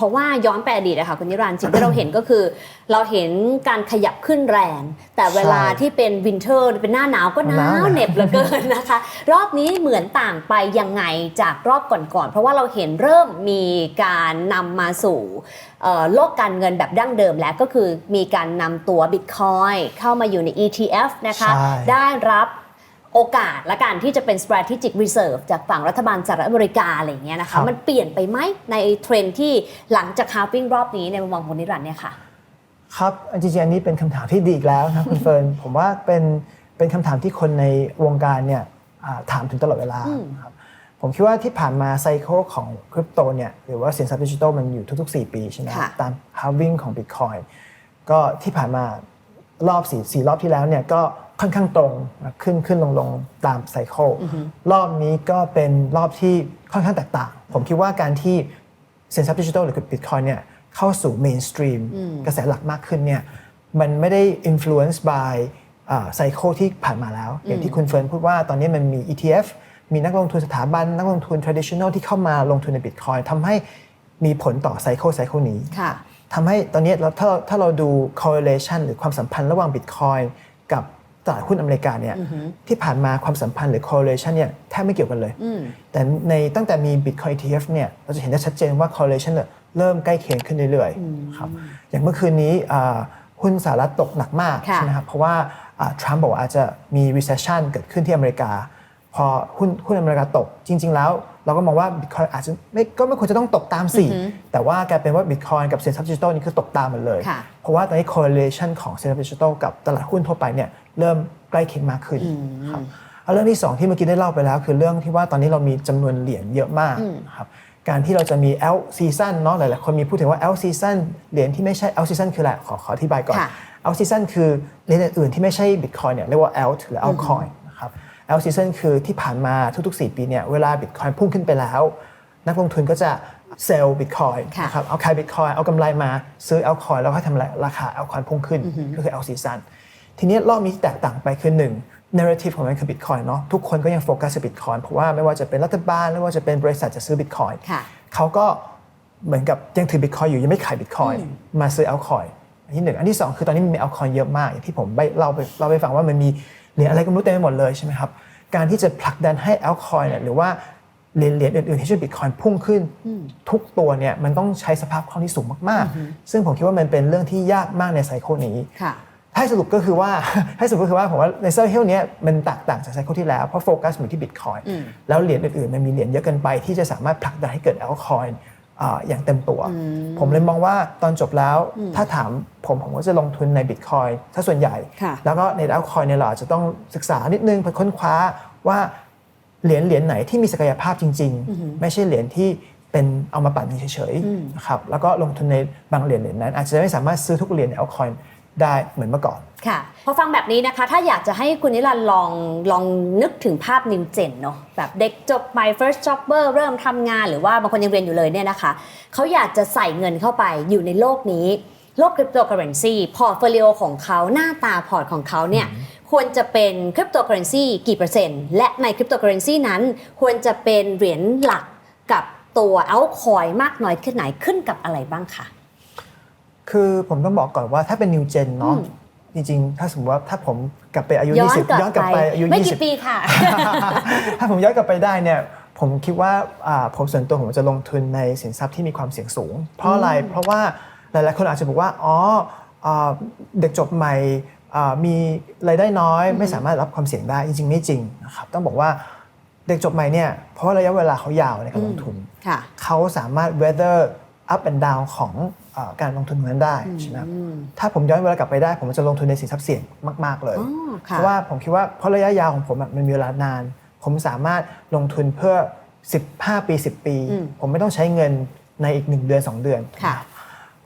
ราะว่าย้อนไปอดีตอะค่ะคุณนิรันดร์สิ่งที่เราเห็นก็คือ เราเห็นการขยับขึ้นแรง แต่เวลาใช่ที่เป็นวินเทอร์เป็นหน้าหนาวก็หนาหนาววเหน็บเหลือเกินนะคะ รอบนี้เหมือนต่างไปยังไงจากรอบก่อนๆเพราะว่าเราเห็นเริ่มมีการนำมาสู่เอ่อโลกการเงินแบบดั้งเดิมแล้วก็คือมีการนำตัว Bitcoin เข้ามาอยู่ใน ETF นะคะใช่ได้รับ โอกาสและการที่จะเป็น strategic reserve จากฝั่งรัฐบาลสหรัฐอเมริกาอะไรอย่างเงี้ยนะครัคะบมันเปลี่ยนไปไหมในเทรนด์ที่หลังจาก halving รอบนี้ในมุมมองของนิรันดร์เนี่ยค่ะ ครับจริงๆอันนี้เป็นคำถามที่ดีอีกแล้วนะครับคุณเฟิร์นผมว่าเป็นเป็นคำถามที่คนในวงการเนี่ยอ่าถามถึงตลอดเวลาครับผมคิดว่าที่ผ่านมาไซเคิลของคริปโตเนี่ยหรือว่าสินทรัพย์ดิจิทัลมันอยู่ทุก ๆ 4 ปีใช่ไหมครับค่ะตาม halving ของ Bitcoin ก็ที่ผ่านมารอบสี่สี่รอบที่แล้วเนี่ยก็ ค่อนข้างตรงนะขึ้นขึ้นลงลงตามไซเคิลรอบนี้ก็เป็นรอบที่ค่อนข้างแตกต่าง ผมคิดว่าการที่สินทรัพย์ดิจิทัลหรือบิตคอยเนี่ยเข้าสู่เมนสตรีมกระแสหลักมากขึ้นเนี่ยมันไม่ได้ influence by ไซเคิลที่ผ่านมาแล้ว อย่างที่คุณเฟิร์นพูดว่าตอนนี้มันมี ETF มีนักลงทุนสถาบัน นักลงทุน traditional ที่เข้ามาลงทุนในบิตคอยทำให้มีผลต่อไซเคิลไซเคิลนี้ค่ะทำให้ตอนนี้เราถ้าถ้าเราดู correlation หรือความสัมพันธ์ระหว่าง Bitcoin กับ ตลาดหุ้นอเมริกาเนี่ยที่ผ่านมาความสัมพันธ์หรือ correlation เนี่ยแทบไม่เกี่ยวกันเลย แต่ในตั้งแต่มี Bitcoin ETF เนี่ยเราจะเห็นได้ชัดเจนว่า correlation เนี่ยเริ่มใกล้เคียงขึ้นเรื่อยๆครับอย่างเมื่อคืนนี้อ่าหุ้นสหรัฐตกหนักมากค่ะใช่ไหมครับเพราะว่าทรัมป์บอกว่าอาจจะมี recession เกิดขึ้นที่อเมริกา พอหุ้นหุ้นอเมริกาตกจริง ๆ แล้ว เราก็มองว่า Bitcoin อาจจะไม่ก็ไม่ควรจะต้องตกตามสิแต่ว่ากลายเป็นว่า Bitcoin กับสินทรัพย์ดิจิทัลนี่คือตกตามหมดเลยค่ะเพราะว่าตอนนี้ correlation ของสินทรัพย์ดิจิทัลกับตลาดหุ้นทั่วไปเนี่ยเริ่มใกล้เคียงมากขึ้นครับเอาเรื่องที่ 2 ที่เมื่อกี้ได้เล่าไปแล้ว คือเรื่องที่ว่าตอนนี้เรามีจำนวนเหรียญเยอะมากครับการที่เราจะมี L season เนาะหลายๆคนมีพูดถึงว่า L season เหรียญที่ไม่ใช่ L season คืออะไรขอขออธิบายก่อนค่ะ L season คือเหรียญอื่นๆที่ไม่ใช่ Bitcoin เนี่ยเรียกว่า Alt หรือ altcoin นะครับ Alt season คือที่ผ่านมาทุกๆ 4 ปีเนี่ยเวลา Bitcoin พุ่งขึ้นไปแล้ว นักลงทุนก็จะเซลล์ Bitcoin ค่ะนะครับเอาขาย Bitcoin เอากำไรมาซื้อ altcoin แล้วก็ให้ทำราคา altcoin พุ่งขึ้นก็คือ Alt season ทีนี้รอบนี้ที่แตกต่างไปคือหนึ่ง narrative ของมันคือ Bitcoin เนาะทุกคนก็ยังโฟกัสกับ Bitcoin เพราะว่าไม่ว่าจะเป็นรัฐบาลไม่ว่าจะเป็นบริษัทจะซื้อ Bitcoin ค่ะเขาก็เหมือนกับยังถือ Bitcoin อยู่ยังไม่ขาย Bitcoin มาซื้อ altcoin อันที่หนึ่งอันที่สองคือตอนนี้มันมี altcoin เยอะมากอย่างที่ผมไปเล่าไปเล่าไปฟังว่ามันมี เหรียญอะไรก็ไม่รู้เต็มไปหมดเลยใช่ไหมครับการที่จะผลักดันให้ altcoin เนี่ยหรือว่าเหรียญเหรียญอื่นๆที่ช่วย Bitcoin พุ่งขึ้น ทุกตัวเนี่ยมันต้องใช้สภาพคล่องที่สูงมากๆ ซึ่งผมคิดว่ามันเป็นเรื่องที่ยากมากในไซเคิลนี้ค่ะให้สรุปก็คือว่าให้สรุปก็คือว่าผมว่าในไซเคิลเนี้ยมันแตกต่างจากไซเคิลที่แล้วเพราะโฟกัสอยู่ที่บิตคอยน์แล้วเหรียญอื่นๆมันมีเหรียญเยอะเกินไปที่จะสามารถผลักดันให้เกิดแอลคอยน์ อย่างเต็มตัว ผมเลยมองว่าตอนจบแล้วถ้าถามผมผมก็จะลงทุนในบิตคอยน์ถ้าส่วนใหญ่ค่ะแล้วก็ในแอลคอยน์เนี่ยเราอาจจะต้องศึกษานิดนึงไปค้นคว้าว่าเหรียญเหรียญไหนที่มีศักยภาพจริง ๆ ไม่ใช่เหรียญที่เป็นเอามาปั่นเฉยๆนะครับแล้วก็ลงทุนในบางเหรียญเหรียญนั้น อาจจะไม่สามารถซื้อทุกเหรียญในแอลคอยน์ ได้เหมือนเมื่อก่อนค่ะพอฟังแบบนี้นะคะ ถ้าอยากจะให้คุณนิรันดร์ลองลองนึกถึงภาพนิวเจนเนาะแบบเด็กจบใหม่ first jobber เริ่มทำงานหรือว่าบางคนยังเรียนอยู่เลยเนี่ยนะคะเขาอยากจะใส่เงินเข้าไปอยู่ในโลกนี้ โลกคริปโตเคอเรนซีพอร์ตโฟลิโอของเขาหน้าตาพอร์ตของเขาเนี่ยควรจะเป็นคริปโตเคอเรนซีกี่เปอร์เซ็นต์ และในคริปโตเคอเรนซีนั้นควรจะเป็นเหรียญหลักกับตัวเอาคอยมากน้อยแค่ไหนขึ้นกับอะไรบ้างคะ คือผมต้องบอกก่อนว่าถ้าเป็น new gen เนาะจริงๆ ถ้าสมมติว่าถ้าผมกลับไปอายุย้อน20 ย้อนกลับไปอายุไม่กี่20ปีค่ะ ถ้าผมย้อนกลับไปได้เนี่ยผมคิดว่าอ่าผมส่วนตัวผมจะลงทุนในสินทรัพย์ที่มีความเสี่ยงสูง เพราะอะไร เพราะว่าหลายๆคนอาจจะบอกว่าอ๋ออ่าเด็กจบใหม่อ่ามีรายได้น้อย ไม่สามารถรับความเสี่ยงได้จริงๆไม่จริงนะครับต้องบอกว่าเด็กจบใหม่เนี่ยเพราะว่าระยะเวลาเขายาวในการลงทุนค่ะเขาสามารถ weather up and down ของเออการลงทุนตรงนั้นได้ใช่ไหมครับถ้าผมย้อนเวลากลับไปได้ ผมจะลงทุนในสินทรัพย์เสี่ยงมาก ๆ เลยอ๋อค่ะเพราะว่าผมคิดว่าเพราะระยะยาวของผมอะมันมีเวลานาน ผมสามารถลงทุนเพื่อ 15 ปี 10 ปี ผมไม่ต้องใช้เงินในอีก 1 เดือน 2 เดือนค่ะ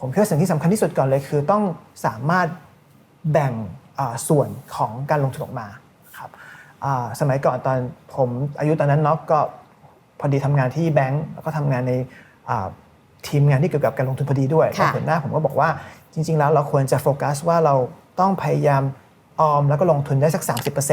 ผมคิดว่าสิ่งที่สำคัญที่สุดก่อนเลย คือต้องสามารถแบ่งอ่าส่วนของการลงทุนออกมาครับอ่าสมัยก่อนตอนผมอายุตอนนั้นเนาะก็พอดีทำงานที่แบงก์แล้วก็ทำงานในอ่า ทีมงานที่เกี่ยวกับการลงทุนพอดีด้วยค่ะแล้วหัวหน้าผมก็บอกว่าจริง ๆ แล้วเราควรจะโฟกัสว่าเราต้องพยายามออมแล้วก็ลงทุนได้สัก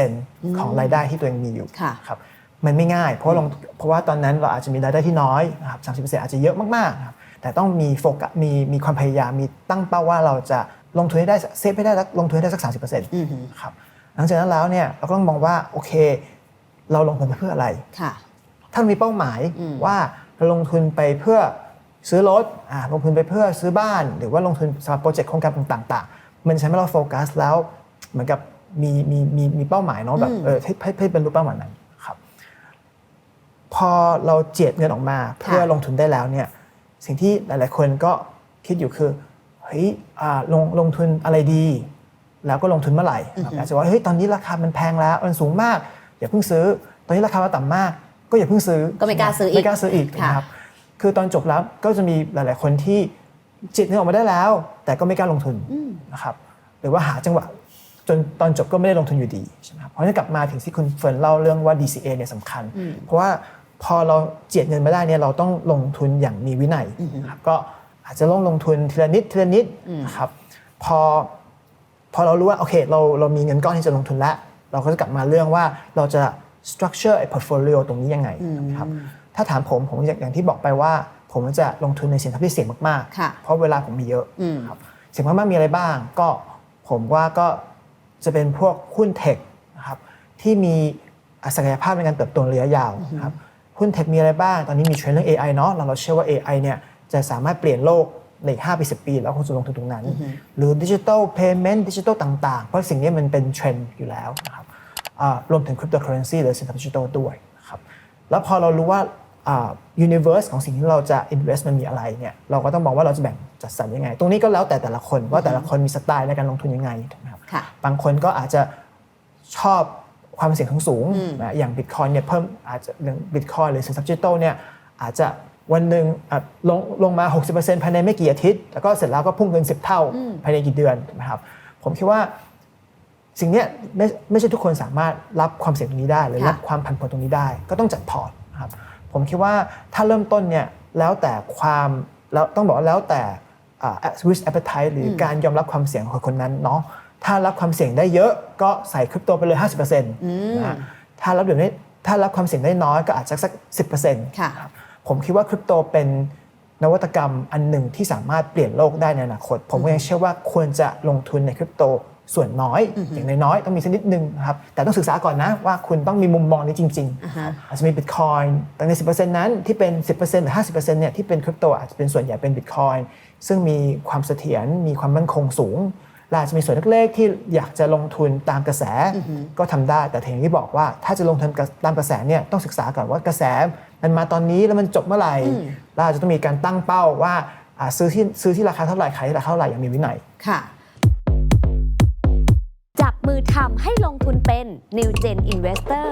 30%ของรายได้ที่ตัวเองมีอยู่ค่ะครับมันไม่ง่าย เพราะว่าลงเพราะว่าตอนนั้นเราอาจจะมีรายได้ที่น้อยนะครับ30%อาจจะเยอะมากๆนะครับแต่ต้องมีโฟกัสมีมีความพยายามมีตั้งเป้าว่าเราจะลงทุนให้ได้เซฟให้ได้สักลงทุนให้ได้สัก 30%นอือฮึะครับหลังจากนั้นแล้วเนี่ยเราก็ต้องมองว่าโอเค เราลงทุนไปเพื่ออะไรค่ะถ้ามีเป้าหมายอืมว่าเราลงทุนไปเพื่อ ซื้อรถอ่าลงทุนไปเพื่อซื้อบ้าน หรือว่าลงทุนสำหรับโปรเจกต์โครงการต่างๆ มันใช้ให้เราโฟกัสแล้วเหมือนกับมีมีมีมีเป้าหมายเนาะแบบอืมเออให้ให้ให้บรรลุเป้าหมายนั้นครับ พอเราเจียดเงินออกมา เพื่อลงทุนได้แล้วเนี่ย สิ่งที่หลาย ๆ คนก็คิดอยู่คือเฮ้ยอ่าลงลงทุนอะไรดี แล้วก็ลงทุนเมื่อไหร่ครับอาจจะว่าเฮ้ยตอนนี้ราคามันแพงแล้วมันสูงมากอย่าเพิ่งซื้อ ตอนนี้ราคามันต่ำมาก ก็อย่าเพิ่งซื้อก็ไม่กล้าซื้ออีกไม่กล้าซื้ออีกถูกไหมค่ะครับ คือตอนจบแล้วก็จะมีหลาย ๆ คนที่จิตเงินออกมาได้แล้ว แต่ก็ไม่กล้าลงทุนนะครับหรือว่าหาจังหวะจนตอนจบก็ไม่ได้ลงทุนอยู่ดีใช่ไหมครับเพราะฉะนั้นกลับมาถึงที่คุณเฟิร์นเล่าเรื่องว่า DCA เนี่ยสำคัญ เพราะว่าพอเราเจียดเงินมาได้เนี่ยเราต้องลงทุนอย่างมีวินัยนะครับก็อาจจะต้องลงทุนทีละนิดทีละนิดนะครับพอพอเรารู้ว่าโอเคเราเรามีเงินก้อนที่จะลงทุนแล้ว เราก็จะกลับมาเรื่องว่าเราจะ structure ไอ้ portfolio ตรงนี้ยังไงนะครับ ถ้าถามผมผมอย่างอย่างที่บอกไปว่า ผมจะลงทุนในสินทรัพย์ที่เสี่ยงมากค่ะๆเพราะเวลาผมมีเยอะอืมครับเสี่ยงมากๆมีอะไรบ้าง ก็ผมว่าก็จะเป็นพวกหุ้นเทคนะครับที่มีศักยภาพในการเติบโตระยะยาวนะครับหุ้นเทคมีอะไรบ้าง ตอนนี้มีเทรนด์เรื่อง AI เนาะเราเราเชื่อว่า AI เนี่ยจะสามารถเปลี่ยนโลกในอีก5ปี 10 ปี แล้วคงจะลงทุนตรงนั้น หรือดิจิทัลเพย์เมนต์ดิจิทัลต่างๆ เพราะสิ่งนี้มันเป็นเทรนด์อยู่แล้วนะครับอ่ารวมถึงคริปโตเคอเรนซีหรือสินทรัพย์ดิจิทัลด้วยนะครับแล้วพอเรารู้ว่า ยูนิเวอร์สของสิ่งที่เราจะ invest มันมีอะไรเนี่ยเราก็ต้องมองว่าเราจะแบ่งจัดสรรยังไง ตรงนี้ก็แล้วแต่แต่ละคนว่าแต่ละคนมีสไตล์ในการลงทุนยังไงถูกไหมครับค่ะบางคนก็อาจจะชอบความเสี่ยงสูงๆนะอย่างบิตคอยเนี่ยเพิ่มอาจจะอย่างบิตคอยหรือสินทรัพย์ดิจิทัลเนี่ยอาจจะวันหนึ่งอะลงลงมา 60%ภายในไม่กี่อาทิตย์ แล้วก็เสร็จแล้วก็พุ่งเกิน 10 เท่าภายในกี่เดือนถูกไหมครับผมคิดว่าสิ่งเนี้ยไม่ไม่ใช่ทุกคนสามารถรับความเสี่ยงตรงนี้ได้ หรือค่ะรับความผันผวนตรงนี้ได้ ก็ต้องจัดพอร์ตนะครับ ผมคิดว่าถ้าเริ่มต้นเนี่ยแล้วแต่ความแล้วต้องบอกว่าแล้วแต่อ่า risk appetite หรืออการยอมรับความเสี่ยงของคนนั้นเนาะถ้ารับความเสี่ยงได้เยอะก็ใส่คริปโตไปเลย 50%นะฮะถ้ารับเดี๋ยวนี้ถ้ารับความเสี่ยงได้น้อยก็อาจจะสัก 10%ค่ะครับผมคิดว่าคริปโตเป็นนวัตกรรมอันหนึ่งที่สามารถเปลี่ยนโลกได้ในอนาคต ผมก็ยังเชื่อว่าควรจะลงทุนในคริปโต ส่วนน้อยอย่างน้อยๆต้องมีสักนิดนึงนะครับแต่ต้องศึกษาก่อนนะว่าคุณต้องมีมุมมองนี้จริงๆครับอาจจะมีบิตคอยแต่ใน10%นั้นที่เป็น 10%หรือ50%เนี่ยที่เป็นคริปโตอาจจะเป็นส่วนใหญ่เป็นบิตคอยซึ่งมีความเสถียรมีความมั่นคงสูงและอาจจะมีส่วนเล็กๆที่อยากจะลงทุนตามกระแสก็ทำได้แต่อย่างที่บอกว่า ถ้าจะลงทุนตามกระแสเนี่ยต้องศึกษาก่อนว่ากระแสมันมาตอนนี้แล้วมันจบเมื่อไหร่แล้วอาจจะต้องมีการตั้งเป้าว่าอ่าซื้อที่ซื้อที่ราคาเท่าไหร่ขายที่ราคาเท่าไหร่อย่างมีวินัยค่ะจับ มือทำให้ลงทุนเป็น New Gen Investor